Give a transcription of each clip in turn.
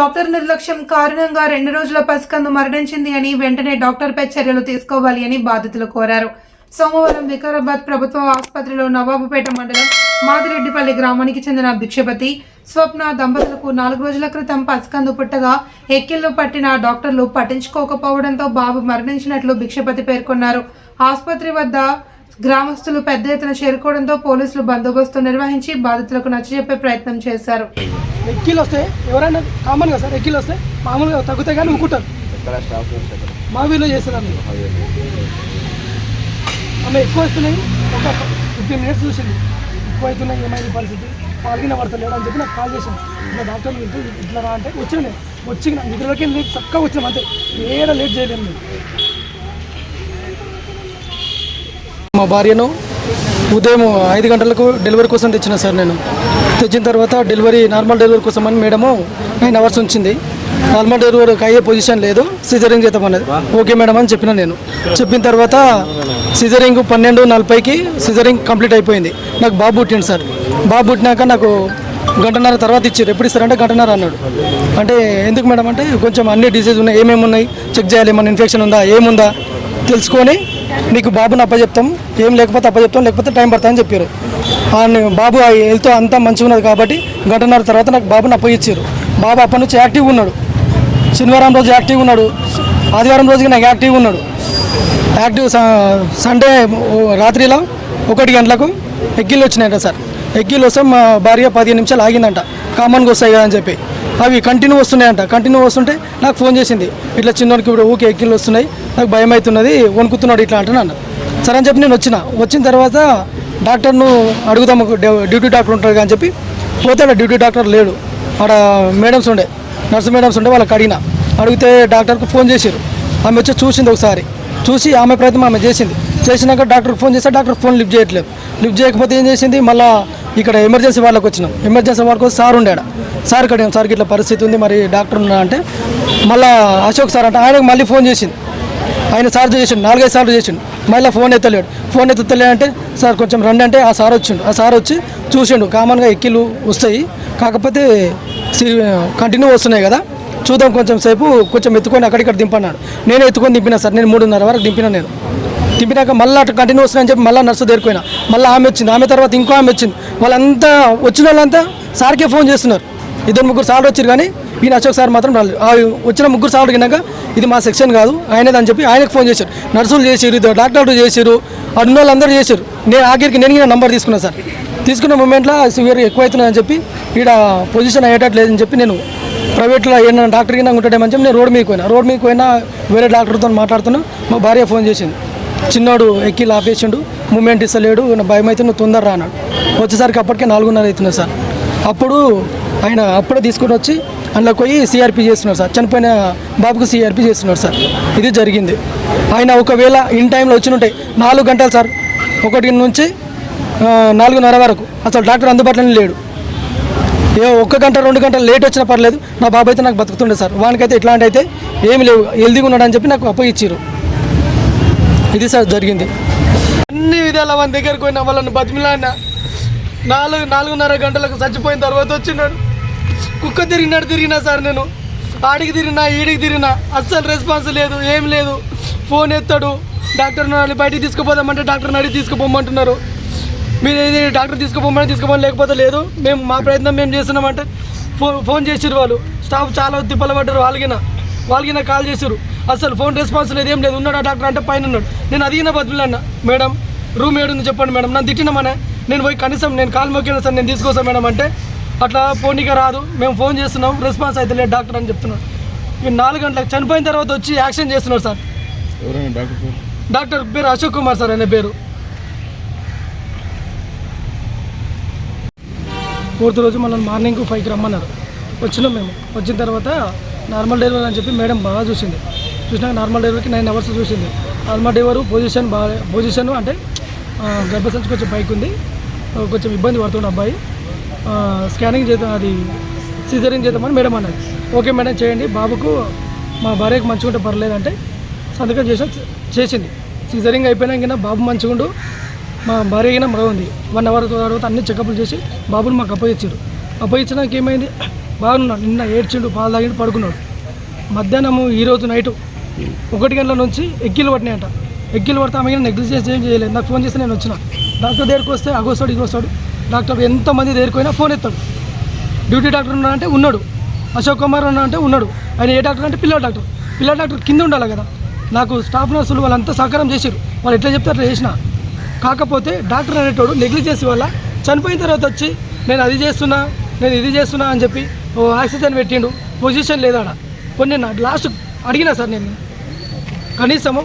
Doctor నిర్లక్ష్యం కారణంగా రెండు రోజుల పసికందు మరణించింది అని వెంటనే డాక్టర్పై చర్యలు తీసుకోవాలి అని బాధితులు కోరారు. సోమవారం వికారాబాద్ ప్రభుత్వ ఆసుపత్రిలో నవాబుపేట మండలం మాదిరెడ్డిపల్లి గ్రామానికి చెందిన భిక్షపతి స్వప్న దంపతులకు నాలుగు రోజుల క్రితం పసికందు పుట్టగా ఎక్కిళ్ళు పట్టిన డాక్టర్లు పట్టించుకోకపోవడంతో బాబు మరణించినట్లు భిక్షపతి పేర్కొన్నారు. ఆసుపత్రి వద్ద గ్రామస్తులు పెద్ద ఎత్తున చేరుకోవడంతో పోలీసులు బందోబస్తు నిర్వహించి బాధితులకు నచ్చజెప్పే ప్రయత్నం చేశారు. ఎక్కిలు వస్తే ఎవరైనా కామన్ కదా సార్ ఎక్కిలు వస్తే మామూలుగా తగ్గుతాయి కానీ వస్తారు మా వీళ్ళు చేస్తున్నారు ఆమె ఎక్కువ వస్తున్నాయి. ఒక ఫిఫ్టీన్ మినిట్స్ చూసింది. ఎక్కువ అవుతున్నాయి ఏమైంది పరిస్థితి? పాల్గిన పడతలేడు అని చెప్పి నాకు కాల్ చేశాను ఇట్లా డాక్టర్ ఇట్లా రా అంటే వచ్చిండే వచ్చి నా నిద్రలోకి చక్కగా వచ్చినాం అంతే. ఏడా లేట్ చేయలేము మేము మా భార్యను ఉదయం ఐదు గంటలకు డెలివరీ కోసం తెచ్చిన సార్ నేను. తెచ్చిన తర్వాత డెలివరీ నార్మల్ డెలివరీ కోసం అని మేడము నైన్ అవర్స్ ఉంచింది. నార్మల్ డెలివరీకి అయ్యే పొజిషన్ లేదు సిజరింగ్ చేద్దామన్నది ఓకే మేడం అని చెప్పిన నేను. చెప్పిన తర్వాత సిజరింగ్ పన్నెండు నలభైకి సిజరింగ్ కంప్లీట్ అయిపోయింది. నాకు బాబు పుట్టింది సార్. బాబు పుట్టినాక నాకు గంటన్నర తర్వాత ఇచ్చారు ఎప్పుడు ఇస్తారంటే గంటన్నర అన్నాడు. అంటే ఎందుకు మేడం అంటే కొంచెం అన్ని డిసీజ్ ఉన్నాయి ఏమేమి ఉన్నాయి చెక్ చేయాలి ఏమన్నా ఇన్ఫెక్షన్ ఉందా ఏముందా తెలుసుకొని నీకు బాబుని అప్పచెప్తాం ఏం లేకపోతే అప్పచెప్తాం లేకపోతే టైం పడుతుందని చెప్పారు. బాబు ఆ హెల్త్ అంతా మంచిగా ఉన్నది కాబట్టి గంటన్నర తర్వాత నాకు బాబుని అప్పగిచ్చారు బాబు అప్పటి నుంచి యాక్టివ్గా ఉన్నాడు. శనివారం రోజు యాక్టివ్గా ఉన్నాడు. ఆదివారం రోజుకి నాకు యాక్టివ్గా ఉన్నాడు. యాక్టివ్ సండే రాత్రిలో ఒకటి గంటలకు ఎగ్గిళ్ళు వచ్చినాయట సార్. ఎగ్గిల్ వస్తే మా భార్య పదిహేను నిమిషాలు ఆగిందంట. కామన్గా వస్తాయి కదా అని చెప్పి. అవి కంటిన్యూ వస్తున్నాయంట. కంటిన్యూ వస్తుంటే నాకు ఫోన్ చేసింది. ఇట్లా చిన్నోనికి ఇప్పుడు ఊకే ఎగ్గిళ్ళు వస్తున్నాయి. నాకు భయం అవుతున్నది వణుకుతున్నాడు ఇట్లా అంటున్నా సరే అని చెప్పి నేను వచ్చిన. వచ్చిన తర్వాత డాక్టర్ను అడుగుదాము డ్యూటీ డాక్టర్ ఉంటారు అని చెప్పి. పోతే ఆడ డ్యూటీ డాక్టర్ లేడు. ఆడ మేడమ్స్ ఉండే నర్సు మేడమ్స్ ఉండే వాళ్ళకి అడిగిన. అడిగితే డాక్టర్కి ఫోన్ చేశారు. ఆమె వచ్చి చూసింది ఒకసారి. చూసి ఆమె ప్రయత్నం ఆమె చేసింది. చేసినాక డాక్టర్ ఫోన్ చేస్తే డాక్టర్ ఫోన్ లిఫ్ట్ చేయట్లేదు. లిఫ్ట్ చేయకపోతే ఏం చేసింది? మళ్ళీ ఇక్కడ ఎమర్జెన్సీ వాళ్ళకి వచ్చినాం. ఎమర్జెన్సీ వాళ్ళకి సార్ ఉండాడు. సార్ కడిగాం సార్కి ఇట్లా పరిస్థితి ఉంది మరి డాక్టర్ ఉన్నా అంటే మళ్ళీ అశోక్ సార్ అంటే ఆయనకు మళ్ళీ ఫోన్ చేసింది ఆయన సార్ చేసిండు నాలుగైదు సార్లు చేసిండు. మళ్ళీ ఫోన్ ఎత్తలేడు. ఫోన్ ఎత్తలేడు అంటే సార్ కొంచెం రండి అంటే ఆ సార్ వచ్చిండు. ఆ సార్ వచ్చి చూసిండు. కామన్గా ఎక్కిలు వస్తాయి. కాకపోతే కంటిన్యూ వస్తున్నాయి కదా. చూద్దాం కొంచెం సేపు కొంచెం ఎత్తుకొని అక్కడిక్కడ దింపన్నాడు. నేను ఎత్తుకొని దింపినా సార్. నేను మూడున్నర వరకు దింపినా నేను. దింపినాక మళ్ళీ అటు కంటిన్యూ వస్తున్నాయని చెప్పి మళ్ళీ నర్సు దేరుకుపోయినా మళ్ళీ ఆమె వచ్చింది. ఆమె తర్వాత ఇంకో ఆమె వచ్చింది. వాళ్ళంతా వచ్చిన వాళ్ళంతా సార్కే ఫోన్ చేస్తున్నారు. ఇద్దరు ముగ్గురు సార్లు వచ్చారు కానీ ఈయన అశోక్ సార్ మాత్రం రాలేదు. వచ్చిన ముగ్గురు సార్లు అడిగినాక ఇది మా సెక్షన్ కాదు ఆయనది అని చెప్పి ఆయనకు ఫోన్ చేశారు. నర్సులు చేశారు ఇద్దరు డాక్టర్లు చేశారు అన్న వాళ్ళందరూ చేశారు. నేను ఆఖరికి నేను ఈయన నంబర్ తీసుకున్నాను సార్. తీసుకున్న మూమెంట్లో సివియర్ ఎక్కువైతున్నాయని చెప్పి ఈడ పొజిషన్ అయ్యేటట్టు లేదని చెప్పి నేను ప్రైవేట్లో ఏమైనా డాక్టర్ కింద ఉంటాడేమని చెప్పి నేను రోడ్ మీకు పోయినా. రోడ్ మీకు పోయినా వేరే డాక్టర్తో మాట్లాడుతున్నా. మా భార్య ఫోన్ చేసింది. చిన్నోడు ఎక్కి లాపేసిండు మూమెంట్ ఇస్తలేడు. భయం అయితే నువ్వు తొందర రానాడు వచ్చేసరికి అప్పటికే నాలుగున్నర అవుతుంది సార్. అప్పుడు ఆయన అప్పుడే తీసుకొని వచ్చి అందులో పోయి సిఆర్పి చేస్తున్నారు సార్. చనిపోయిన బాబుకు సిఆర్పి చేస్తున్నారు సార్. ఇది జరిగింది. ఆయన ఒకవేళ ఇన్ టైంలో వచ్చి ఉంటాయి నాలుగు గంటలు సార్. ఒకటి నుంచి నాలుగున్నర వరకు. అసలు డాక్టర్ అందుబాటులోనే లేడు. ఏ ఒక్క గంట రెండు గంటలు లేట్ వచ్చినా పర్లేదు. నా బాబు అయితే నాకు బతుకుతుండే సార్. వానికైతే ఇట్లాంటి అయితే ఏమి లేవు. హెల్దీగా ఉన్నాడని చెప్పి నాకు అప్పగిచ్చారు ఇది సార్ జరిగింది. అన్ని విధాల మన దగ్గరకు పోయిన వాళ్ళని బతిమిలాడిన. నాలుగు నాలుగున్నర గంటలకు చచ్చిపోయిన తర్వాత వచ్చినాడు. కుక్క తిరిగినాడు తిరిగినా సార్ నేను. ఆడికి తిరిగినా ఈడికి తిరిగినా అస్సలు రెస్పాన్స్ లేదు ఏం లేదు. ఫోన్ ఎత్తాడు. డాక్టర్ నాడు బయటికి తీసుకుపోదామంటే డాక్టర్ అడిగి తీసుకుపోమంటున్నారు. మీరు ఏది డాక్టర్ తీసుకుపోమని తీసుకుపోమని లేకపోతే లేదు. మేము మా ప్రయత్నం మేము చేస్తున్నామంటే ఫోన్ ఫోన్ చేసిరు వాళ్ళు. స్టాఫ్ చాలా తిప్పలు పడ్డారు వాళ్ళకిన. వాళ్ళకిన కాల్ చేసిరు అసలు ఫోన్ రెస్పాన్స్ లేదు ఏం లేదు. ఉన్నాడు డాక్టర్ అంటే పైన ఉన్నాడు. నేను అడిగిన బతులు అన్న. మేడం రూమ్ ఏడుంది చెప్పండి మేడం. నన్ను తిట్టినామనే నేను పోయి కనీసం నేను కాల్ మొక్కిన సార్ నేను తీసుకొస్తాను మేడం అంటే అట్లా పోనీగా రాదు. మేము ఫోన్ చేస్తున్నాం. రెస్పాన్స్ అయితే లేదు డాక్టర్ అని చెప్తున్నాడు. ఈ నాలుగు గంటలకు చనిపోయిన తర్వాత వచ్చి యాక్షన్ చేస్తున్నారు సార్. డాక్టర్ పేరు? డాక్టర్ పేరు అశోక్ కుమార్ సార్ అనే పేరు. ఫోర్త్ రోజు మనం మార్నింగ్ ఫైవ్కి రమ్మన్నారు. వచ్చినాం మేము. వచ్చిన తర్వాత నార్మల్ డెలివరీ అని చెప్పి మేడం బాగా చూసింది. చూసినాక నార్మల్ డెలివరీకి నైన్ అవర్స్ చూసింది. నార్మల్ డెలివరీ పొజిషన్ బాగా పొజిషన్ అంటే గర్భసంచి కొంచెం పైకి ఉంది. కొంచెం ఇబ్బంది పడుతుంది అబ్బాయి. స్కానింగ్ చేద్దాం అది సిజరింగ్ చేద్దామని మేడం అన్నది. ఓకే మేడం చేయండి. బాబుకు మా భార్యకు మంచిగా ఉంటే పర్లేదంటే సంతకం చేసిన చేసింది. సిజరింగ్ అయిపోయినాక బాబు మంచిగుండు. మా భార్య అయినా మరో ఉంది వన్ అవర్ తర్వాత అన్ని చెకప్లు చేసి బాబుని మాకు అప్పగించారు అప్పగించినాక ఏమైంది? బాగున్నాడు. నిన్న ఏడ్చిండు పాలు తాగిండు పడుకున్నాడు. మధ్యాహ్నము ఈరోజు నైటు ఒకటి గంటల నుంచి ఎగ్గిలు పట్టినాయంట. ఎగ్గిలు పడితే ఆమె నెగ్లిజెన్స్ ఏం చేయలేదు. నాకు ఫోన్ చేస్తే నేను వచ్చిన. డాక్టర్ దగ్గరికి వస్తే అగోస్తాడు ఇగోస్తాడు డాక్టర్ ఎంతమంది దగ్గరికి ఫోన్ ఎత్తాడు. డ్యూటీ డాక్టర్ ఉన్నాడంటే ఉన్నాడు. అశోక్ కుమార్ ఉన్నా అంటే ఉన్నాడు. ఆయన ఏ డాక్టర్ అంటే పిల్లల డాక్టర్. పిల్లల డాక్టర్ కింద ఉండాలి కదా. నాకు స్టాఫ్ నర్సులు వాళ్ళంతా సహకారం చేశారు. వాళ్ళు ఎట్లా చెప్తే అట్లా చేసిన. కాకపోతే డాక్టర్ అనేటోడు నెగ్లిజెన్స్ వల్ల చనిపోయిన తర్వాత వచ్చి నేను అది చేస్తున్నా నేను ఇది చేస్తున్నా అని చెప్పి ఓ ఆక్సిజన్ పెట్టిండు. పొజిషన్ లేదాడ. కొన్ని లాస్ట్ అడిగినా సార్ నేను. కనీసము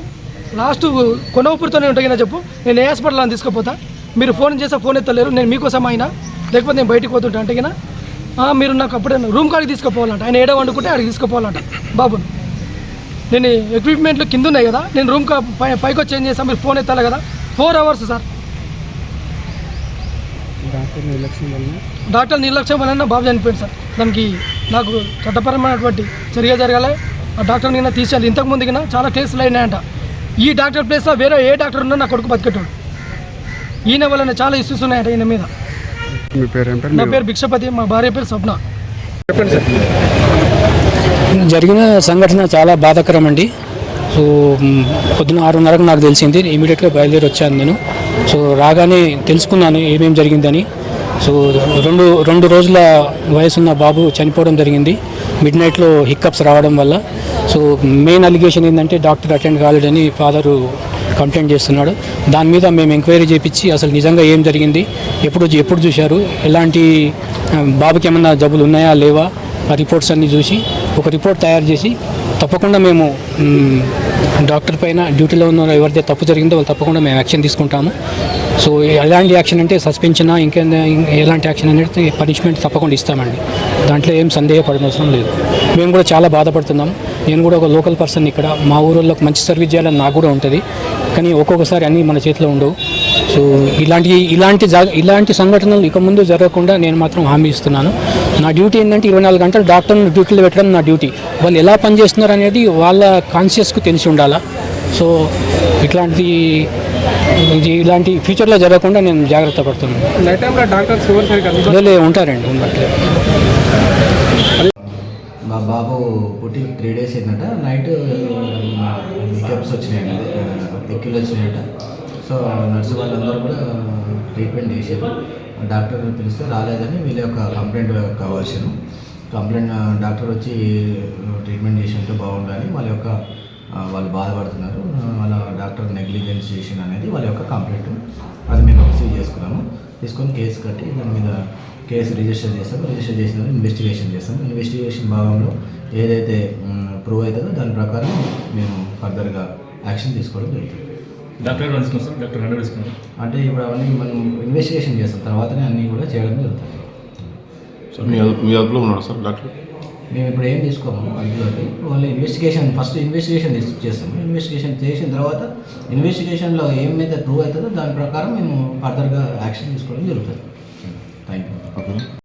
లాస్ట్ కొనవపురితోనే ఉంటాయి చెప్పు. నేను ఏ హాస్పిటల్ అని తీసుకుపోతా. మీరు ఫోన్ చేస్తే ఫోన్ ఎత్తలేరు. నేను మీకోసం అయినా లేకపోతే నేను బయటికి పోతుంటా అంటే గినా, "ఆ, మీరు నాకు అప్పుడే రూమ్ కాడికి తీసుకుపోవాలంట. ఆయన ఏడో వండుకుంటే అక్కడికి తీసుకుపోవాలంట. బాబుని నేను ఎక్విప్మెంట్లు కింద ఉన్నాయి కదా. నేను రూమ్ పైకి వచ్చి ఏం చేస్తాను మీరు ఫోన్ ఎత్తాలి కదా. Four hours sir. డాక్టర్ నిర్లక్ష్యం వలన బాబు చనిపోయింది సార్. దానికి నాకు చట్టపరమైనటువంటి చర్య జరగాలి. డాక్టర్ నిన్న తీసేయాలి. ఇంతకు ముందు కింద చాలా కేసులు అయినాయంట. ఈ డాక్టర్ ప్లేస్లో వేరే ఏ డాక్టర్ ఉన్నా నా కొడుకు బతికెట్టాడు ఈయన వలన చాలా ఇష్యూస్ ఉన్నాయంట ఈయన మీద. మీ పేరు ఏం పేరు? నా పేరు భిక్షపతి మా భార్య పేరు స్వప్న. చెప్పండి సార్. జరిగిన సంఘటన చాలా బాధాకరం అండి సో పొద్దున ఆరున్నరకు నాకు తెలిసింది. ఇమీడియట్గా బయలుదేరి వచ్చాను నేను. సో రాగానే తెలుసుకున్నాను ఏమేమి జరిగిందని. సో రెండు రెండు రోజుల వయసున్న బాబు చనిపోవడం జరిగింది. మిడ్ నైట్లో హిక్కప్స్ రావడం వల్ల. సో మెయిన్ అలిగేషన్ ఏంటంటే డాక్టర్ అటెండ్ కాలేడని ఫాదరు కంప్లైంట్ చేస్తున్నాడు. దాని మీద మేము ఎంక్వైరీ చేపించి అసలు నిజంగా ఏం జరిగింది ఎప్పుడు ఎప్పుడు చూశారు ఎలాంటి బాబుకి ఏమన్నా జబ్బులు ఉన్నాయా లేవా ఆ రిపోర్ట్స్ అన్నీ చూసి ఒక రిపోర్ట్ తయారు చేసి తప్పకుండా మేము డాక్టర్ పైన డ్యూటీలో ఉన్న ఎవరిదైతే తప్పు జరిగిందో వాళ్ళు తప్పకుండా మేము యాక్షన్ తీసుకుంటాము. సో ఎలాంటి యాక్షన్ అంటే సస్పెన్షన్ ఇంకే ఎలాంటి యాక్షన్ అనేది పనిష్మెంట్ తప్పకుండా ఇస్తామండి. దాంట్లో ఏం సందేహపడనవసరం లేదు. మేము కూడా చాలా బాధపడుతున్నాం. నేను కూడా ఒక లోకల్ పర్సన్ ఇక్కడ. మా ఊళ్ళో మంచి సర్వీస్ చేయాలని నాకు కూడా ఉంటుంది. కానీ ఒక్కొక్కసారి అన్నీ మన చేతిలో ఉండవు. సో ఇలాంటి ఇలాంటి ఇలాంటి సంఘటనలు ఇక ముందు జరగకుండా నేను మాత్రం హామీ ఇస్తున్నాను. నా డ్యూటీ ఏంటంటే ఇరవై నాలుగు గంటలు డాక్టర్ని డ్యూటీలో పెట్టడం నా డ్యూటీ. వాళ్ళు ఎలా పనిచేస్తున్నారు అనేది వాళ్ళ కాన్షియస్కు తెలిసి ఉండాలా. సో ఇట్లాంటి ఇది ఇలాంటి ఫ్యూచర్లో జరగకుండా నేను జాగ్రత్త పడుతున్నాను. ఉంటారండి మా బాబు పుట్టి త్రీ డేస్ అయిందట. నైట్ స్టెప్స్ వచ్చినాయండి ఎక్కిలు వచ్చినాయట. సో నర్సు వాళ్ళందరూ కూడా ట్రీట్మెంట్ చేశారు. డాక్టర్ పిలిస్తే రాలేదని వీళ్ళ యొక్క కంప్లైంట్ కావాల్సిన కంప్లైంట్ డాక్టర్ వచ్చి ట్రీట్మెంట్ చేసి ఉంటే బాగుండాలని వాళ్ళ యొక్క వాళ్ళు బాధపడుతున్నారు. వాళ్ళ డాక్టర్ నెగ్లిజెన్స్ చేసిన అనేది వాళ్ళ యొక్క కంప్లైంట్. అది మేము రిసీవ్ చేసుకున్నాము. తీసుకొని కేసు కట్టి దాని మీద కేసు రిజిస్టర్ చేస్తాం రిజిస్టర్ చేసిన ఇన్వెస్టిగేషన్ చేస్తాం ఇన్వెస్టిగేషన్ భాగంలో ఏదైతే ప్రూవ్ అవుతుందో దాని ప్రకారం మేము ఫర్దర్గా యాక్షన్ తీసుకోవడం జరుగుతుంది. డాక్టర్ డాక్టర్ అంటే ఇప్పుడు అవన్నీ మనం ఇన్వెస్టిగేషన్ చేస్తాం. తర్వాతనే అన్నీ కూడా చేయడం జరుగుతుంది. మీ అదుపులో ఉన్నాడు సార్ డాక్టర్? మేము ఇప్పుడు ఏం తీసుకోము అందులోకి ఓన్లీ ఇన్వెస్టిగేషన్ ఫస్ట్ ఇన్వెస్టిగేషన్ చేస్తాము. ఇన్వెస్టిగేషన్ చేసిన తర్వాత ఇన్వెస్టిగేషన్లో ఏమైతే ప్రూవ్ అవుతుందో దాని ప్రకారం మేము ఫర్దర్గా యాక్షన్ తీసుకోవడం జరుగుతుంది. Thank you okay